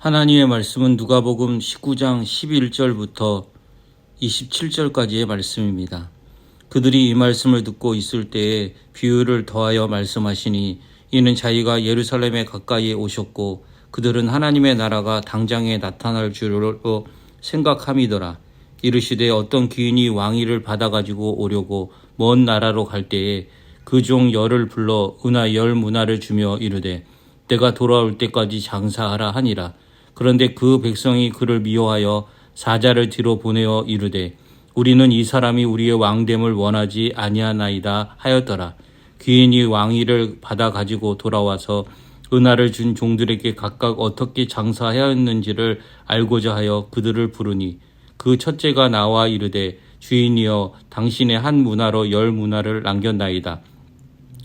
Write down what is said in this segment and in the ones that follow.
하나님의 말씀은 누가복음 19장 11절부터 27절까지의 말씀입니다. 그들이 이 말씀을 듣고 있을 때에 비유를 더하여 말씀하시니 이는 자기가 예루살렘에 가까이에 오셨고 그들은 하나님의 나라가 당장에 나타날 줄로 생각함이더라. 이르시되 어떤 귀인이 왕위를 받아가지고 오려고 먼 나라로 갈 때에 그 종 열을 불러 은하 열 문화를 주며 이르되 내가 돌아올 때까지 장사하라 하니라. 그런데 그 백성이 그를 미워하여 사자를 뒤로 보내어 이르되 우리는 이 사람이 우리의 왕됨을 원하지 아니하나이다 하였더라. 귀인이 왕위를 받아 가지고 돌아와서 은하를 준 종들에게 각각 어떻게 장사하였는지를 알고자 하여 그들을 부르니 그 첫째가 나와 이르되 주인이여 당신의 한 문화로 열 문화를 남겼나이다.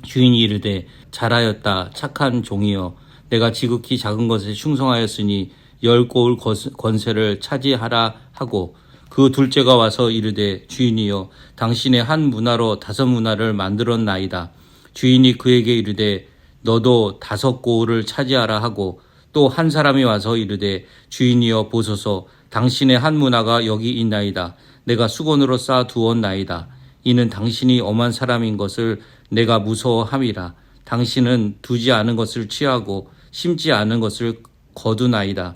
주인이 이르되 잘하였다 착한 종이여 내가 지극히 작은 것에 충성하였으니 열 고을 권세를 차지하라 하고 그 둘째가 와서 이르되 주인이여 당신의 한 문화로 다섯 문화를 만들었나이다. 주인이 그에게 이르되 너도 다섯 고을을 차지하라 하고 또 한 사람이 와서 이르되 주인이여 보소서 당신의 한 문화가 여기 있나이다. 내가 수건으로 쌓아 두었나이다. 이는 당신이 엄한 사람인 것을 내가 무서워함이라. 당신은 두지 않은 것을 취하고 심지 않은 것을 거두나이다.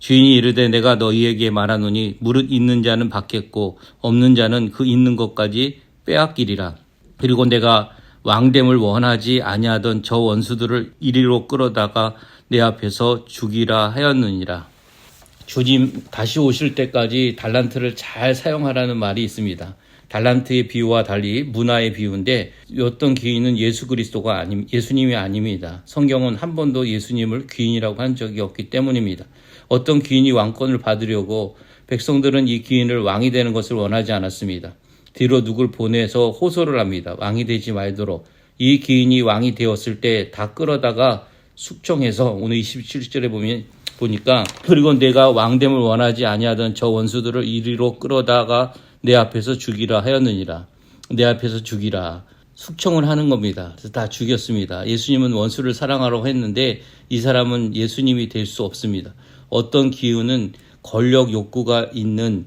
주인이 이르되 내가 너희에게 말하노니 무릇 있는 자는 받겠고 없는 자는 그 있는 것까지 빼앗기리라. 그리고 내가 왕됨을 원하지 아니하던 저 원수들을 이리로 끌어다가 내 앞에서 죽이라 하였느니라. 주님 다시 오실 때까지 달란트를 잘 사용하라는 말이 있습니다. 달란트의 비유와 달리 문화의 비유인데 어떤 귀인은 예수 그리스도가 아님 예수님이 아닙니다. 성경은 한 번도 예수님을 귀인이라고 한 적이 없기 때문입니다. 어떤 귀인이 왕권을 받으려고 백성들은 이 귀인을 왕이 되는 것을 원하지 않았습니다. 뒤로 누굴 보내서 호소를 합니다. 왕이 되지 말도록. 이 귀인이 왕이 되었을 때 다 끌어다가 숙청해서 오늘 27절에 보면 보니까 그리고 내가 왕됨을 원하지 아니하던 저 원수들을 이리로 끌어다가 내 앞에서 죽이라 하였느니라. 내 앞에서 죽이라. 숙청을 하는 겁니다. 그래서 다 죽였습니다. 예수님은 원수를 사랑하라고 했는데 이 사람은 예수님이 될 수 없습니다. 어떤 기운은 권력 욕구가 있는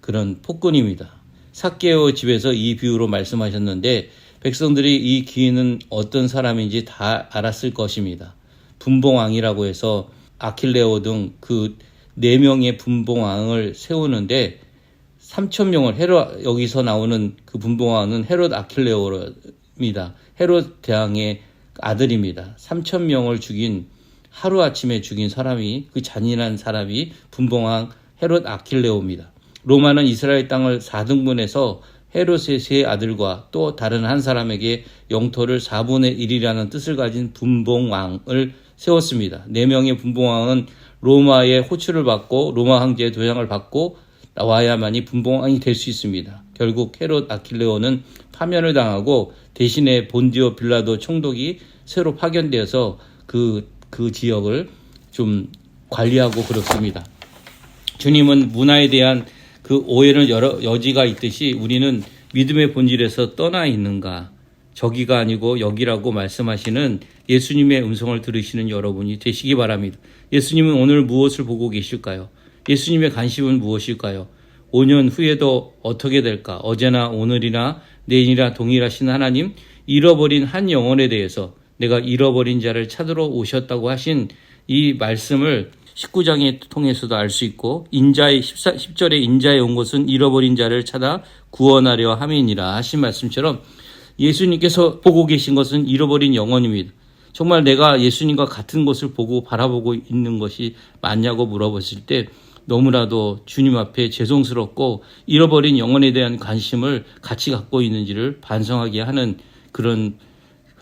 그런 폭군입니다. 사케오 집에서 이 비유로 말씀하셨는데 백성들이 이 기인은 어떤 사람인지 다 알았을 것입니다. 분봉왕이라고 해서 아킬레오 등 그 네 명의 분봉왕을 세우는데 3천 명을 헤롯 여기서 나오는 그 분봉왕은 헤롯 아킬레오입니다. 헤롯 대왕의 아들입니다. 3천 명을 죽인 하루 아침에 죽인 사람이 그 잔인한 사람이 분봉왕 헤롯 아킬레오입니다. 로마는 이스라엘 땅을 4등분해서 헤롯의 세 아들과 또 다른 한 사람에게 영토를 4분의 1이라는 뜻을 가진 분봉왕을 세웠습니다. 네 명의 분봉왕은 로마의 호출을 받고 로마 황제의 도장을 받고 나와야만이 분봉왕이 될 수 있습니다. 결국 헤롯 아킬레오는 파면을 당하고 대신에 본디오 빌라도 총독이 새로 파견되어서 그, 그 지역을 좀 관리하고 그렇습니다. 주님은 문화에 대한 그 오해는 여러 여지가 있듯이 우리는 믿음의 본질에서 떠나 있는가 저기가 아니고 여기라고 말씀하시는 예수님의 음성을 들으시는 여러분이 되시기 바랍니다. 예수님은 오늘 무엇을 보고 계실까요? 예수님의 관심은 무엇일까요? 5년 후에도 어떻게 될까? 어제나 오늘이나 내일이나 동일하신 하나님, 잃어버린 한 영혼에 대해서 내가 잃어버린 자를 찾으러 오셨다고 하신 이 말씀을 19장에 통해서도 알 수 있고 인자의 14, 10절에 인자에 온 것은 잃어버린 자를 찾아 구원하려 함이니라 하신 말씀처럼 예수님께서 보고 계신 것은 잃어버린 영혼입니다. 정말 내가 예수님과 같은 것을 보고 바라보고 있는 것이 맞냐고 물어봤을 때 너무나도 주님 앞에 죄송스럽고 잃어버린 영혼에 대한 관심을 같이 갖고 있는지를 반성하게 하는 그런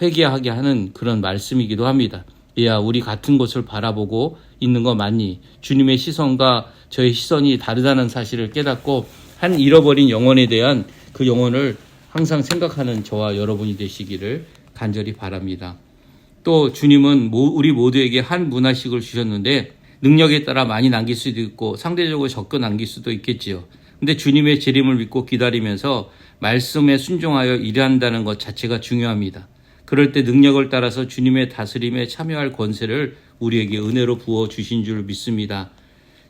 회개하게 하는 그런 말씀이기도 합니다. 얘야 우리 같은 곳을 바라보고 있는 거 맞니? 주님의 시선과 저의 시선이 다르다는 사실을 깨닫고 한 잃어버린 영혼에 대한 그 영혼을 항상 생각하는 저와 여러분이 되시기를 간절히 바랍니다. 또 주님은 모- 우리 모두에게 한 문화식을 주셨는데 능력에 따라 많이 남길 수도 있고 상대적으로 적게 남길 수도 있겠지요. 근데 주님의 재림을 믿고 기다리면서 말씀에 순종하여 일한다는 것 자체가 중요합니다. 그럴 때 능력을 따라서 주님의 다스림에 참여할 권세를 우리에게 은혜로 부어 주신 줄 믿습니다.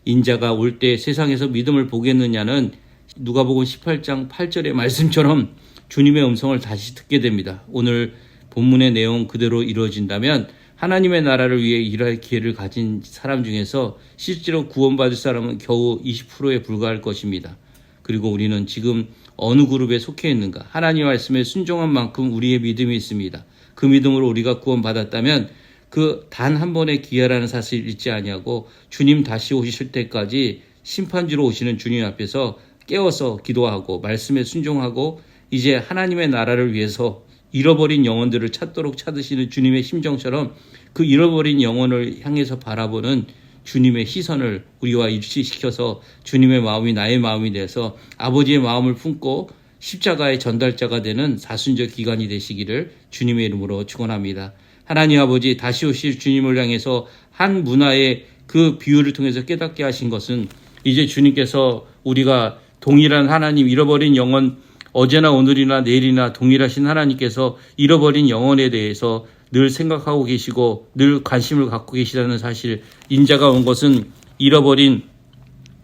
인자가 올 때 세상에서 믿음을 보겠느냐는 누가복음 18장 8절의 말씀처럼 주님의 음성을 다시 듣게 됩니다. 오늘 본문의 내용 그대로 이루어진다면 하나님의 나라를 위해 일할 기회를 가진 사람 중에서 실제로 구원받을 사람은 겨우 20%에 불과할 것입니다. 그리고 우리는 지금 어느 그룹에 속해 있는가? 하나님 말씀에 순종한 만큼 우리의 믿음이 있습니다. 그 믿음으로 우리가 구원받았다면 그 단 한 번의 기회라는 사실을 잊지 아니하고 주님 다시 오실 때까지 심판주로 오시는 주님 앞에서 깨어서 기도하고 말씀에 순종하고 이제 하나님의 나라를 위해서 잃어버린 영혼들을 찾도록 찾으시는 주님의 심정처럼 그 잃어버린 영혼을 향해서 바라보는 주님의 시선을 우리와 일치시켜서 주님의 마음이 나의 마음이 돼서 아버지의 마음을 품고 십자가의 전달자가 되는 사순절 기간이 되시기를 주님의 이름으로 축원합니다. 하나님 아버지 다시 오실 주님을 향해서 한 문화의 그 비유를 통해서 깨닫게 하신 것은 이제 주님께서 우리가 동일한 하나님 잃어버린 영혼 어제나 오늘이나 내일이나 동일하신 하나님께서 잃어버린 영혼에 대해서 늘 생각하고 계시고 늘 관심을 갖고 계시다는 사실 인자가 온 것은 잃어버린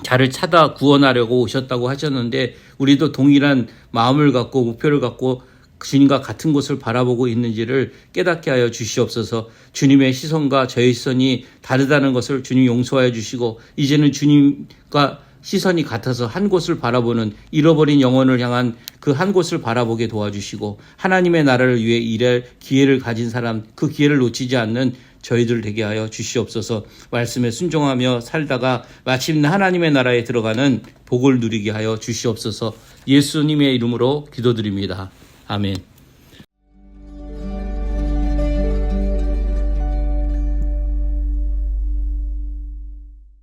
자를 찾아 구원하려고 오셨다고 하셨는데 우리도 동일한 마음을 갖고 목표를 갖고 주님과 같은 곳을 바라보고 있는지를 깨닫게 하여 주시옵소서. 주님의 시선과 저의 시선이 다르다는 것을 주님 용서하여 주시고 이제는 주님과 시선이 같아서 한 곳을 바라보는 잃어버린 영혼을 향한 그 한 곳을 바라보게 도와주시고 하나님의 나라를 위해 일할 기회를 가진 사람 그 기회를 놓치지 않는 저희들 되게 하여 주시옵소서 말씀에 순종하며 살다가 마침내 하나님의 나라에 들어가는 복을 누리게 하여 주시옵소서 예수님의 이름으로 기도드립니다. 아멘.